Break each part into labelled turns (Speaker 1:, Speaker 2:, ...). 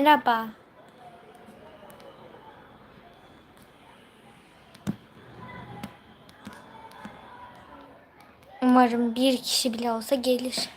Speaker 1: Merhaba. Umarım bir kişi bile olsa gelir.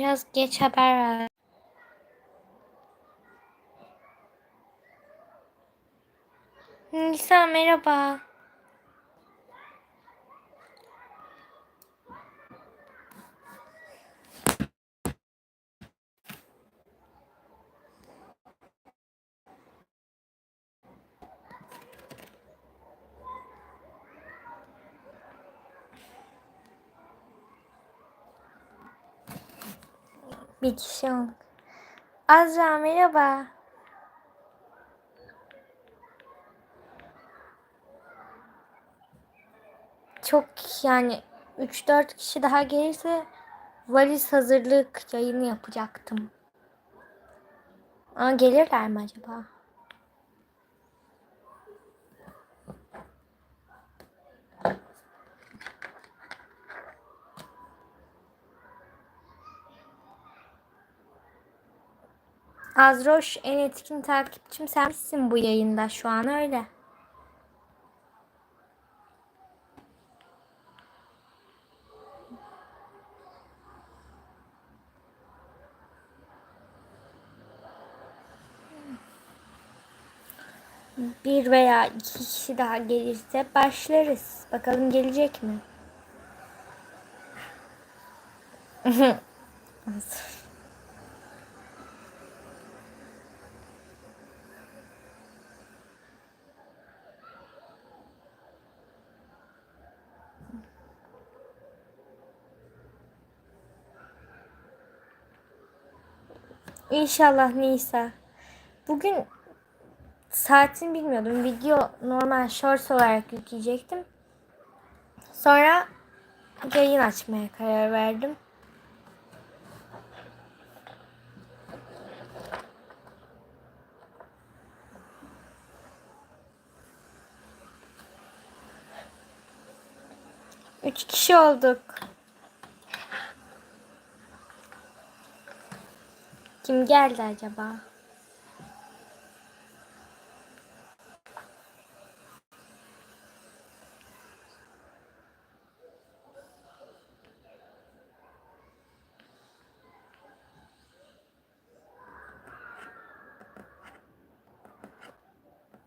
Speaker 1: Biraz geç haber ver. Nisa merhaba. Bir kişi olduk. Azra merhaba. Çok yani 3-4 kişi daha gelirse valiz hazırlık yayını yapacaktım. Ama gelirler mi acaba? Azroş en etkin takipçim sensin bu yayında şu an öyle. Bir veya iki kişi daha gelirse başlarız. Bakalım gelecek mi? İnşallah Nisa. Bugün saatini bilmiyordum. Video normal shorts olarak yükleyecektim. Sonra yayın açmaya karar verdim. Üç kişi olduk. Kim geldi acaba?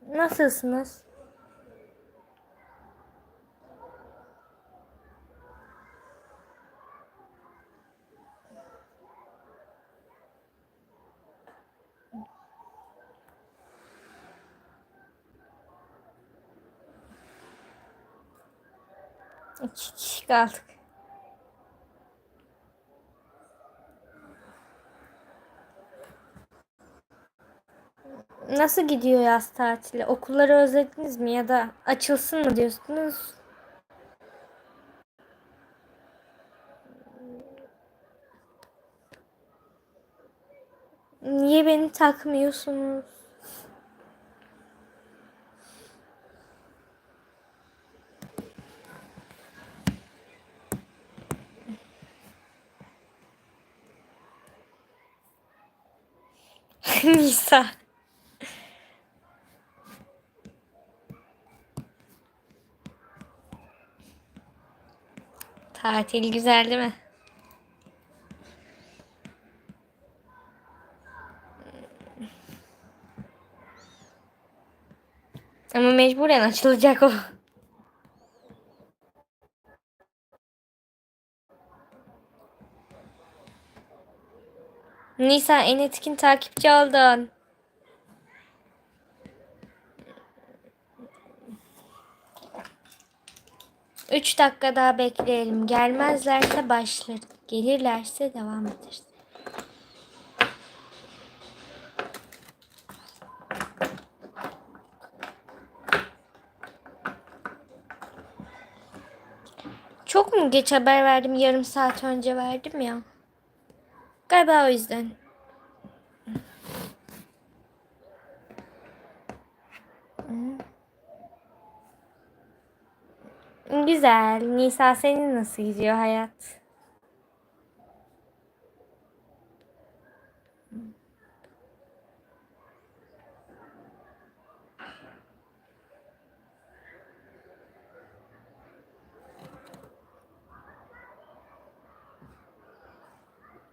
Speaker 1: Nasılsınız? İki kişi kaldık. Nasıl gidiyor yaz tatili? Okulları özlediniz mi ya da açılsın mı diyorsunuz? Niye beni takmıyorsunuz? Nisa. Tatil güzel değil mi? Ama mecburen açılacak o. Nisa en etkin takipçi oldun. 3 dakika daha bekleyelim. Gelmezlerse başlar. Gelirlerse devam ederiz. Çok mu geç haber verdim? Yarım saat önce verdim ya. Galiba o yüzden. Güzel. Nisa senin nasıl gidiyor hayat?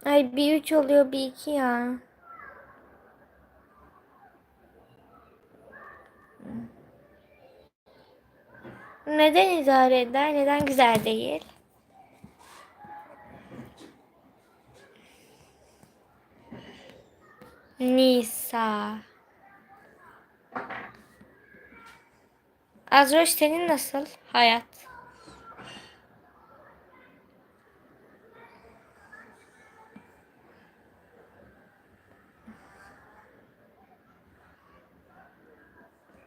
Speaker 1: Ay bir üç oluyor bir iki ya. Neden idare eder? Neden güzel değil? Nisa. Azroş senin nasıl hayat?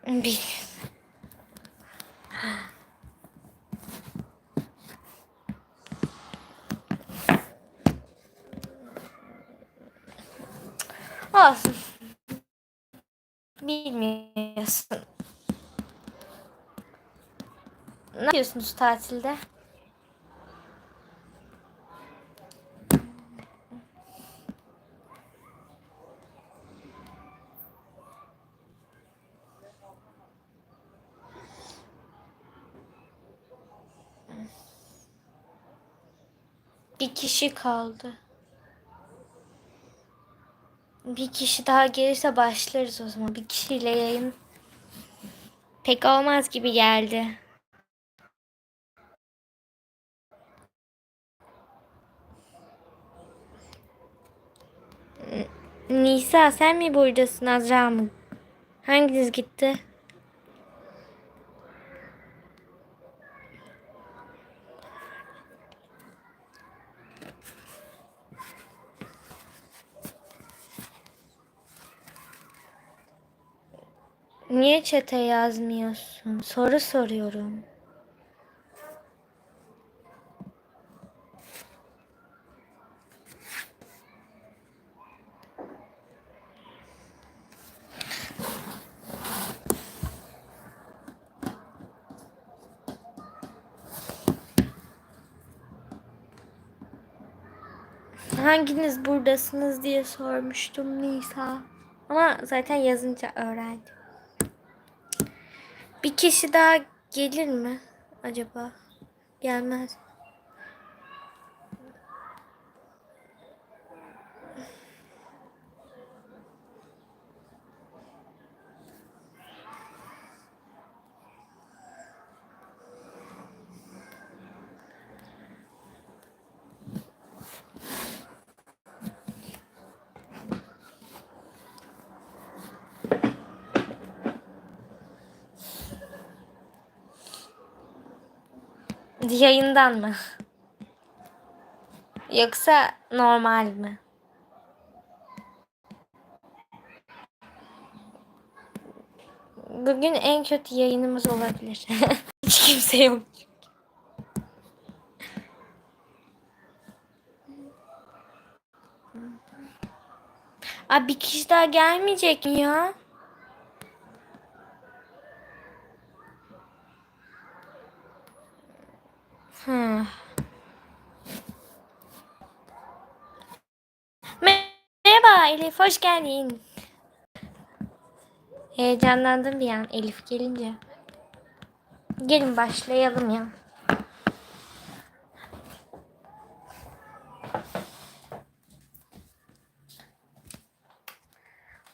Speaker 1: Bir. Bilmiyorsun. Ne yapıyorsunuz tatilde? Bir kişi kaldı. Bir kişi daha gelirse başlarız o zaman. Bir kişiyle yayın pek olmaz gibi geldi. Nisa sen mi buradasın Azra mı? Hanginiz gitti? Niye çete yazmıyorsun? Soru soruyorum. Hanginiz buradasınız diye sormuştum Nisa. Ama zaten yazınca öğrendim. Bir kişi daha gelir mi acaba? Gelmez. Yayından mı? Yoksa normal mi? Bugün en kötü yayınımız olabilir. Hiç kimse yok. Abi bir kişi daha gelmeyecek mi ya? Hı. Merhaba Elif, hoş geldin. Heyecanlandım bir an Elif gelince. Gelin başlayalım ya.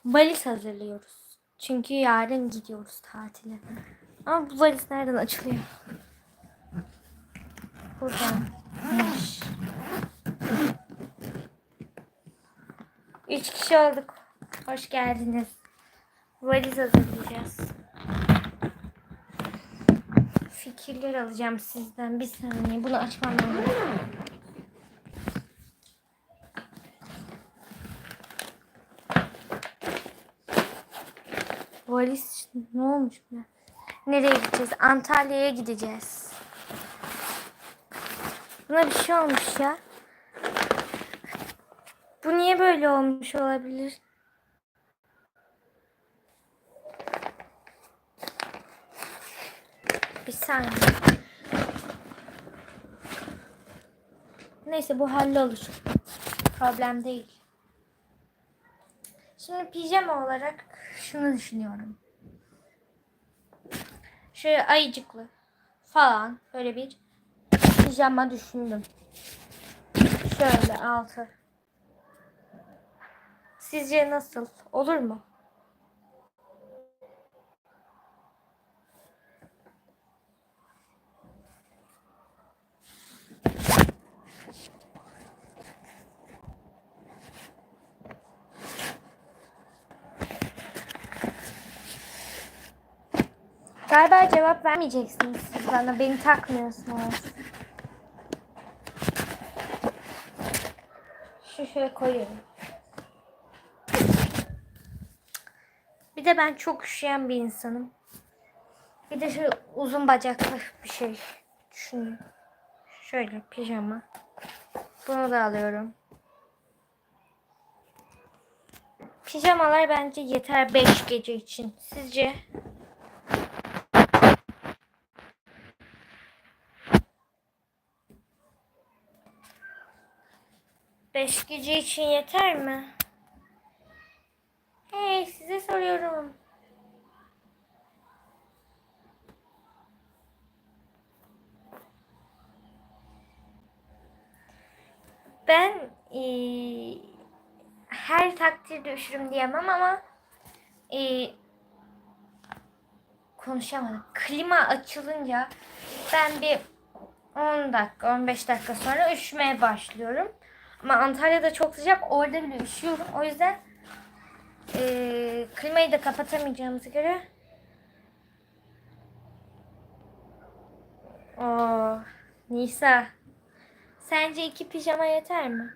Speaker 1: Valiz hazırlıyoruz. Çünkü yarın gidiyoruz tatile. Ama bu valiz nereden açılıyor? Buradan. Üç kişi olduk. Hoş geldiniz. Valiz hazırlayacağız. Fikirli şeyler alacağım sizden. Bir saniye bunu açmam lazım. Valiz ne olmuş buna? Nereye gideceğiz? Antalya'ya gideceğiz. Buna bir şey olmuş ya. Bu niye böyle olmuş olabilir? Bir saniye. Neyse bu hallolur. Problem değil. Şimdi pijama olarak şunu düşünüyorum. Şöyle ayıcıklı falan böyle bir pijama düşündüm. Şöyle altı. Sizce nasıl? Olur mu? Galiba cevap vermeyeceksiniz siz bana. Beni takmıyorsunuz. Şu şöyle koyuyorum. De ben çok üşüyen bir insanım. Bir de şöyle uzun bacaklı bir şey düşünün. Şöyle pijama. Bunu da alıyorum. Pijamalar bence yeter 5 gece için. Sizce? Beş gece için yeter mi? Hey size soruyorum. Ben eee, her takdirde üşürüm diyemem ama eee, konuşamadım. Klima açılınca ben bir 10 dakika 15 dakika sonra üşümeye başlıyorum. Ama Antalya'da çok sıcak. Orada bile üşüyorum. O yüzden eee, klimayı da kapatamayacağımıza göre Oo, Nisa. Sence iki pijama yeter mi?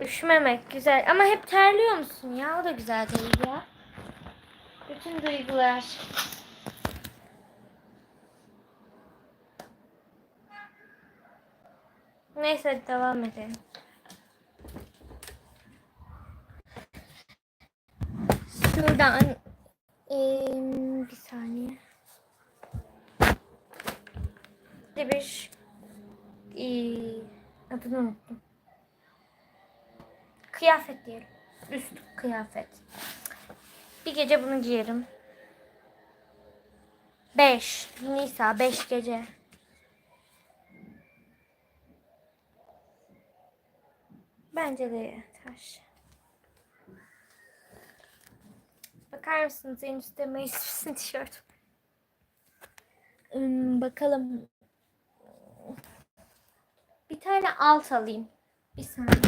Speaker 1: Üşümemek güzel ama hep terliyor musun ya? O da güzel değil ya. Bütün duygular. Neyse devam edelim. Şuradan eee, bir saniye. Bir bir eee, adını unuttum. Kıyafet diyelim. Üst kıyafet. Bir gece bunu giyerim. 5. Nisa 5 gece. Bence de yeter. Bakar mısınız en üstte meclisin tişört. Hmm, bakalım. Bir tane alt alayım. Bir saniye.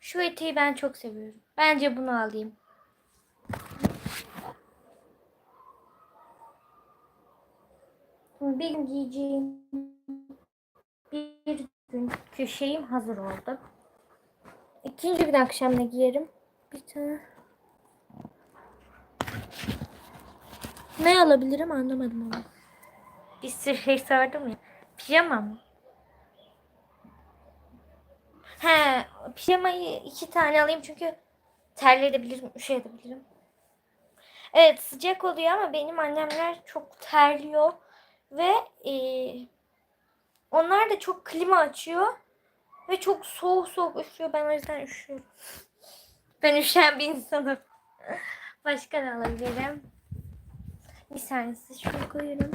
Speaker 1: Şu eteği ben çok seviyorum. Bence bunu alayım. Bir gün giyeceğim bir günkü şeyim hazır oldu. İkinci gün akşam ne giyerim? Bir tane. Ne alabilirim anlamadım ama. Bir sürü şey sordum ya. Pijama mı? He, pijamayı iki tane alayım çünkü terleyebilirim, üşüyebilirim. Evet sıcak oluyor ama benim annemler çok terliyor ve e, onlar da çok klima açıyor ve çok soğuk soğuk üşüyor. Ben o yüzden üşüyorum. Ben üşüyen bir insanım. Başka ne alabilirim? Bir saniye size şunu koyuyorum.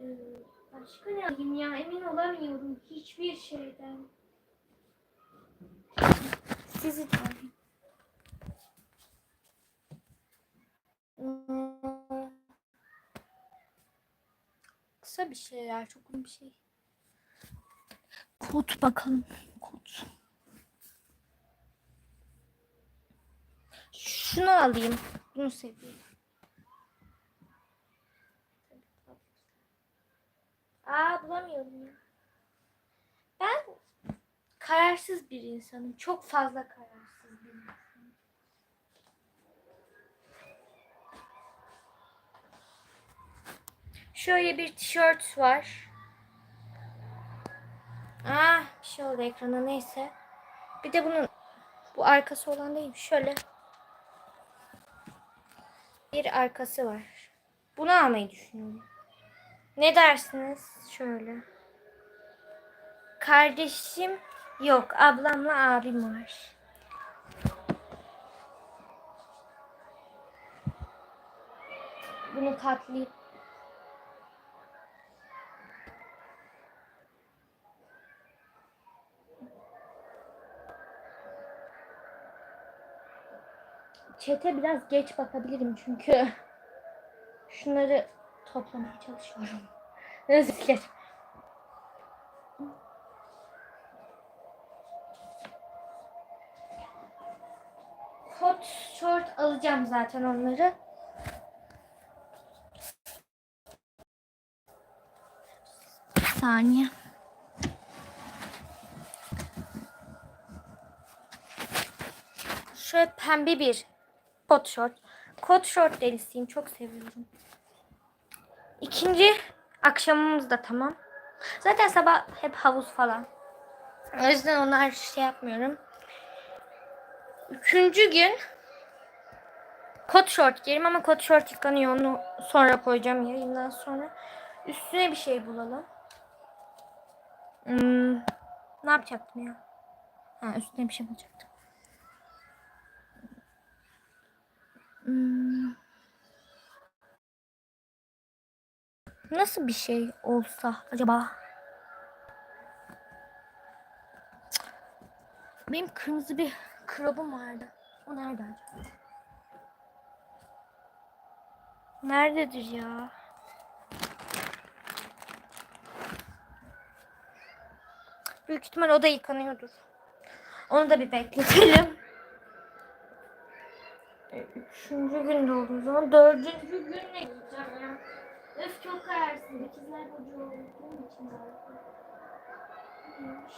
Speaker 1: Ee, Başka ne alayım ya? Emin olamıyorum hiçbir şeyden. Sizi de
Speaker 2: kısa bir şeyler. Çok uzun bir şey.
Speaker 1: Kot bakalım. Kot. Şunu alayım. Bunu seviyorum. Aa bulamıyorum ya. Ben kararsız bir insanım. Çok fazla kararsız bir insanım. Şöyle bir tişört var. Ah bir şey oldu ekrana neyse. Bir de bunun bu arkası olan değil şöyle. Bir arkası var. Bunu almayı düşünüyorum. Ne dersiniz? Şöyle. Kardeşim yok. Ablamla abim var. Bunu katlayıp Çete biraz geç bakabilirim çünkü şunları toplamaya çalışıyorum. Özür dilerim. Kot short alacağım zaten onları. Saniye. Şöyle pembe bir kot short. Kot short delisiyim. Çok seviyorum. İkinci akşamımız da tamam. Zaten sabah hep havuz falan. O yüzden onlar şey yapmıyorum. Üçüncü gün kot short giyerim ama kot short yıkanıyor. Onu sonra koyacağım yayından sonra. Üstüne bir şey bulalım. Hmm, ne yapacaktım ya? Ha, üstüne bir şey bulacaktım. Nasıl bir şey olsa acaba? Benim kırmızı bir krobum vardı. O nerede acaba? Nerededir ya? Büyük ihtimal o da yıkanıyordur. Onu da bir bekletelim. Üçüncü günde olduğu zaman dördüncü gün ne giyeceğim ya? Öf çok kararsız. İkizler Burcu olduğum için. Neymiş?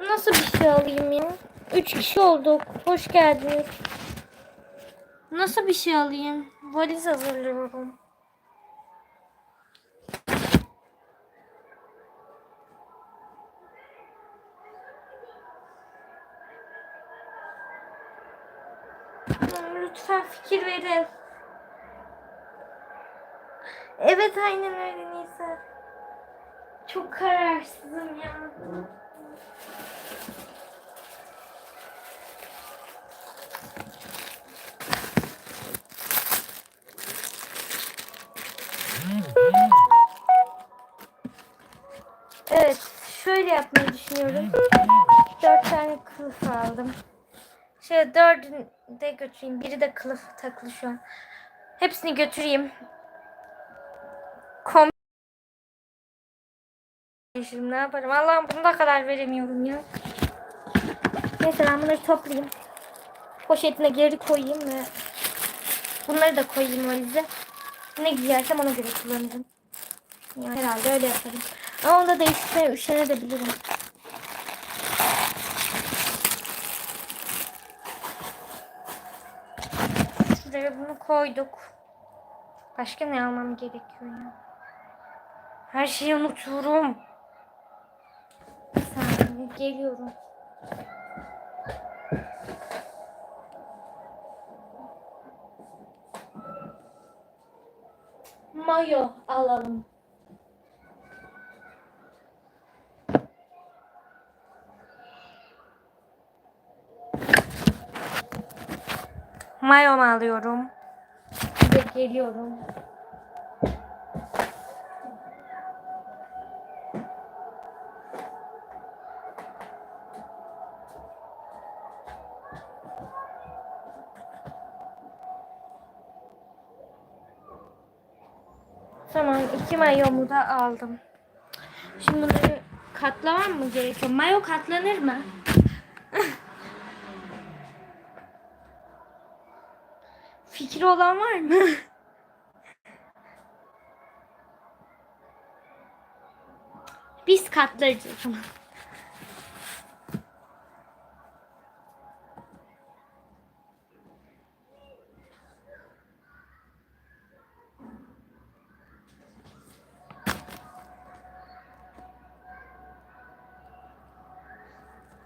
Speaker 1: Nasıl bir şey alayım ya? Üç kişi olduk. Hoş geldiniz. Nasıl bir şey alayım? Valiz hazırlıyorum. Lütfen fikir verin. Evet aynen öyle Nisa. Çok kararsızım ya. Evet, şöyle yapmayı düşünüyorum. Dört tane kılıf aldım. Şöyle dördünü de götüreyim. Biri de kılıf takılı şu an. Hepsini götüreyim. Kom ne yaparım? Allah'ım bunu da kadar veremiyorum ya. Neyse ben bunları toplayayım. Poşetine geri koyayım ve bunları da koyayım valize. Ne giyersem ona göre kullanırım. Ya herhalde öyle yaparım. Ama onda değiştirmeye üşenebilirim. Şuraya bunu koyduk. Başka ne almam gerekiyor ya? Her şeyi unutuyorum. Bir saniye geliyorum. Mayo alalım. Mayon alıyorum. Ve geliyorum. Tamam iki mayomu da aldım. Şimdi bunları katlamam mı gerekiyor? Mayo katlanır mı? Fikri olan var mı? Biz katlarız o zaman.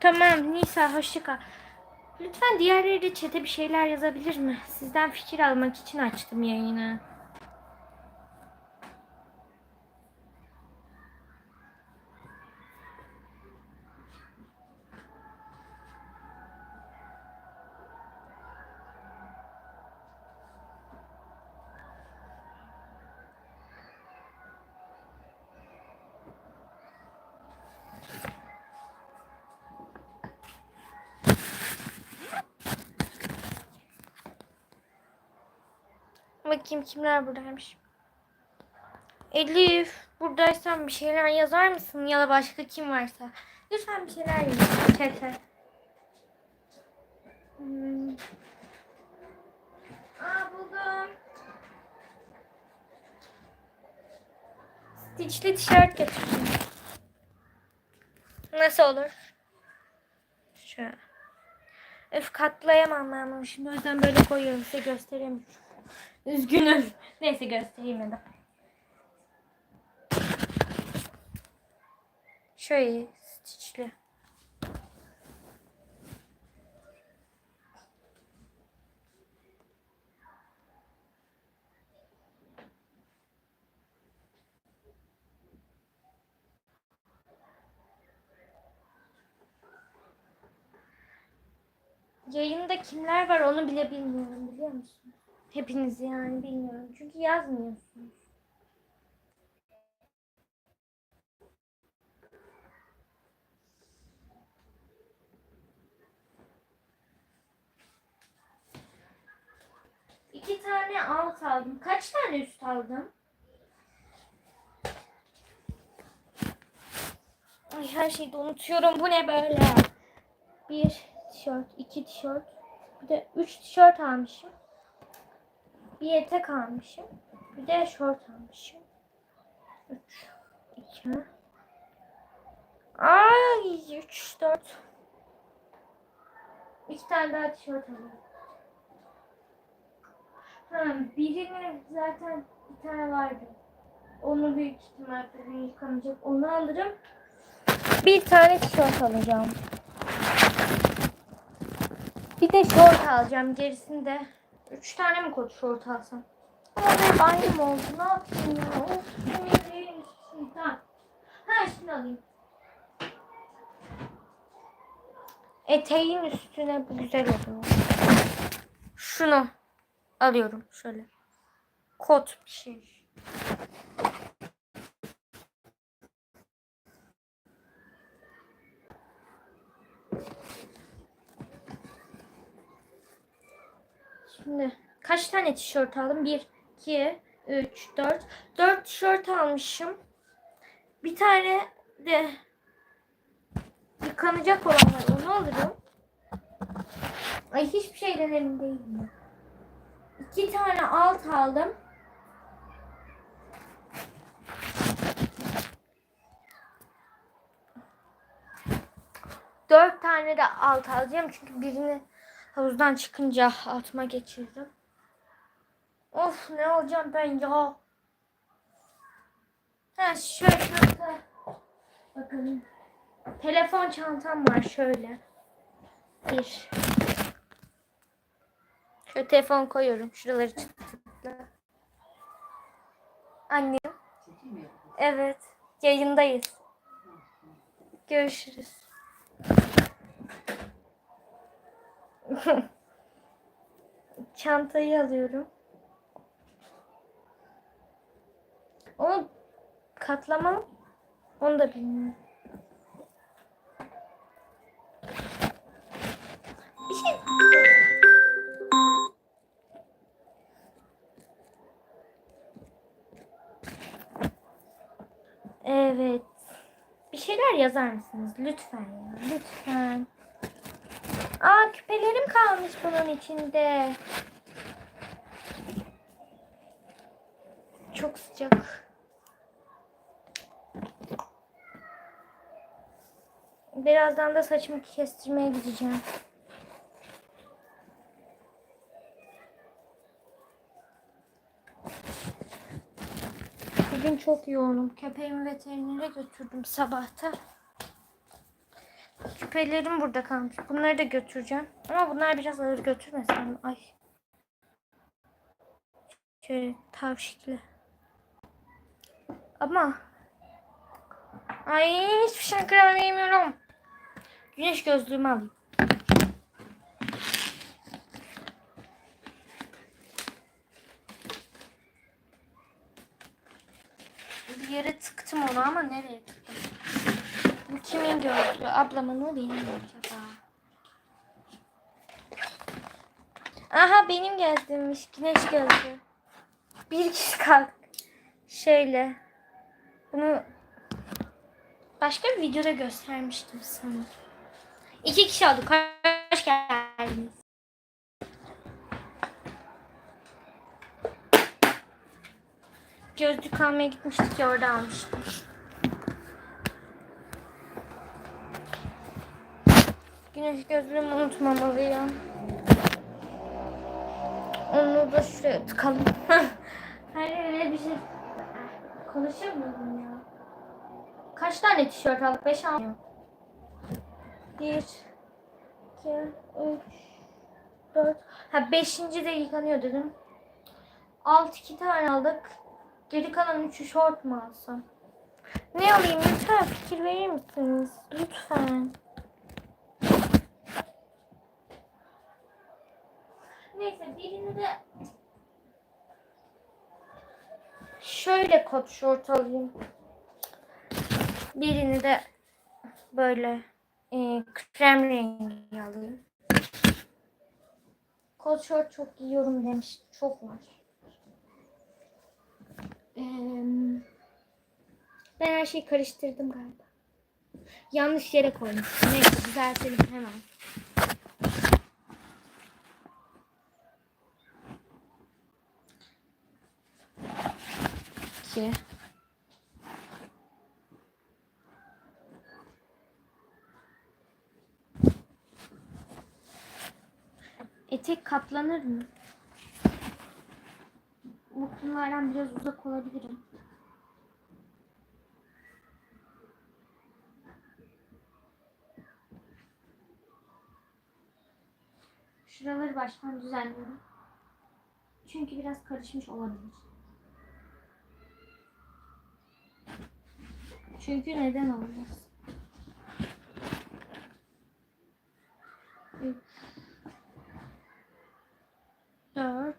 Speaker 1: Tamam Nisa hoşça kal. Lütfen diğerleri de çete bir şeyler yazabilir mi? Sizden fikir almak için açtım yayını. Bakayım kimler buradaymış. Elif buradaysan bir şeyler yazar mısın ya da başka kim varsa. Lütfen bir şeyler yaz chat'e. Hmm. Aa buldum. Stitch'li tişört getirdim. Nasıl olur? Şöyle. Öf katlayamam ben bunu şimdi o yüzden böyle koyuyorum size göstereyim. Üzgünüm. Neyse göstereyim ya da. Şöyle stitchli. Yayında kimler var onu bile bilmiyorum biliyor musun? Hepinizi yani bilmiyorum. Çünkü yazmıyorsunuz. İki tane alt aldım. Kaç tane üst aldım? Ay her şeyi unutuyorum. Bu ne böyle? Bir tişört, iki tişört. Bir de üç tişört almışım. Bir etek almışım. Bir de şort almışım. Üç, iki. Ay, üç, dört. İki tane daha tişört alıyorum. Ha, birini zaten bir tane vardı. Onu büyük ihtimalle bir yıkanacak. Onu alırım. Bir tane tişört alacağım. Bir de şort alacağım. Gerisinde üç tane mi kot şort alsam? Aynı mı oldu? Ne yapayım ya? Of, sinirliyim. Tamam. Ha şimdi alayım. Eteğin üstüne bu güzel oluyor. Şunu alıyorum şöyle. Kot bir şey. Şimdi kaç tane tişört aldım? 1, 2, 3, 4. 4 tişört almışım. Bir tane de yıkanacak olan var. Onu alırım. Ay hiçbir şeyden emin değilim. İki tane alt aldım. Dört tane de alt alacağım çünkü birini havuzdan çıkınca altıma geçirdim. Of ne alacağım ben ya. Ha şöyle çanta. Bakın. Telefon çantam var şöyle. Bir. Şöyle telefon koyuyorum. Şuraları çıtla. Annem. Evet. Yayındayız. Görüşürüz. Çantayı alıyorum. Onu katlamalı. Onu da bilmiyorum. Bir şey... Evet. Bir şeyler yazar mısınız? Lütfen ya. Lütfen. Aa küpelerim kalmış bunun içinde. Çok sıcak. Birazdan da saçımı kestirmeye gideceğim. Bugün çok yoğunum. Köpeğimi veterinere götürdüm sabahta. Küpelerim burada kalmış. Bunları da götüreceğim. Ama bunlar biraz ağır götürmesem. Ay. Şöyle tavşikli. Ama Ay hiçbir şey karar veremiyorum. Güneş gözlüğümü alayım. Bir yere tıktım onu ama nereye tıktım? Gözlüğü? Ablamın mı benim acaba? Aha benim gözlüğümmüş. Güneş gözlüğü. Bir kişi kaldık. Şöyle. Bunu başka bir videoda göstermiştim sana. İki kişi olduk. Hoş geldiniz. Gözlük almaya gitmiştik ya orada almıştım. Güneş gözlüğümü unutmamalıyım. Onu da şuraya tıkalım. Hayır öyle bir şey. Konuşuyor muydum ya? Kaç tane tişört aldık? Beş aldım. Bir, iki, üç, dört. Ha beşinci de yıkanıyor dedim. Alt iki tane aldık. Geri kalan üçü şort mu alsam? Ne alayım lütfen fikir verir misiniz? Lütfen. Neyse birini de şöyle kot şort alayım. Birini de böyle e, krem rengi alayım. Kot şort çok giyiyorum demiş. Çok var. Ee, ben her şeyi karıştırdım galiba. Yanlış yere koymuşum. Neyse düzeltelim hemen. İki. Etek katlanır mı? Bu biraz uzak olabilirim. Şuraları baştan düzenliyorum. Çünkü biraz karışmış olabilir. Çünkü neden olmaz? Üç. Dört.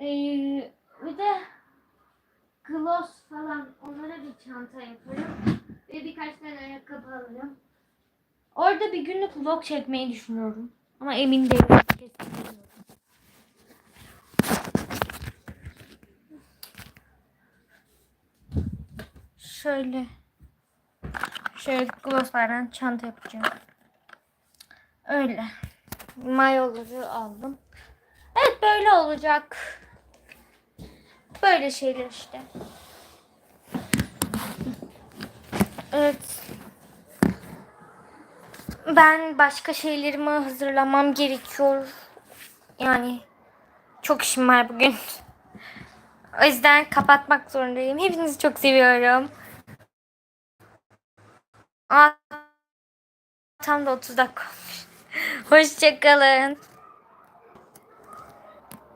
Speaker 1: Ee, bir de gloss falan onlara bir çanta yaparım. Ve birkaç tane ayakkabı alırım. Orada bir günlük vlog çekmeyi düşünüyorum. Ama emin değilim. Kesin Şöyle. Şöyle glosslardan çanta yapacağım. Öyle. Mayoları aldım. Evet böyle olacak. Böyle şeyler işte. Evet. Ben başka şeylerimi hazırlamam gerekiyor. Yani çok işim var bugün. O yüzden kapatmak zorundayım. Hepinizi çok seviyorum. Aa, tam da 30 dakika olmuş. Hoşçakalın.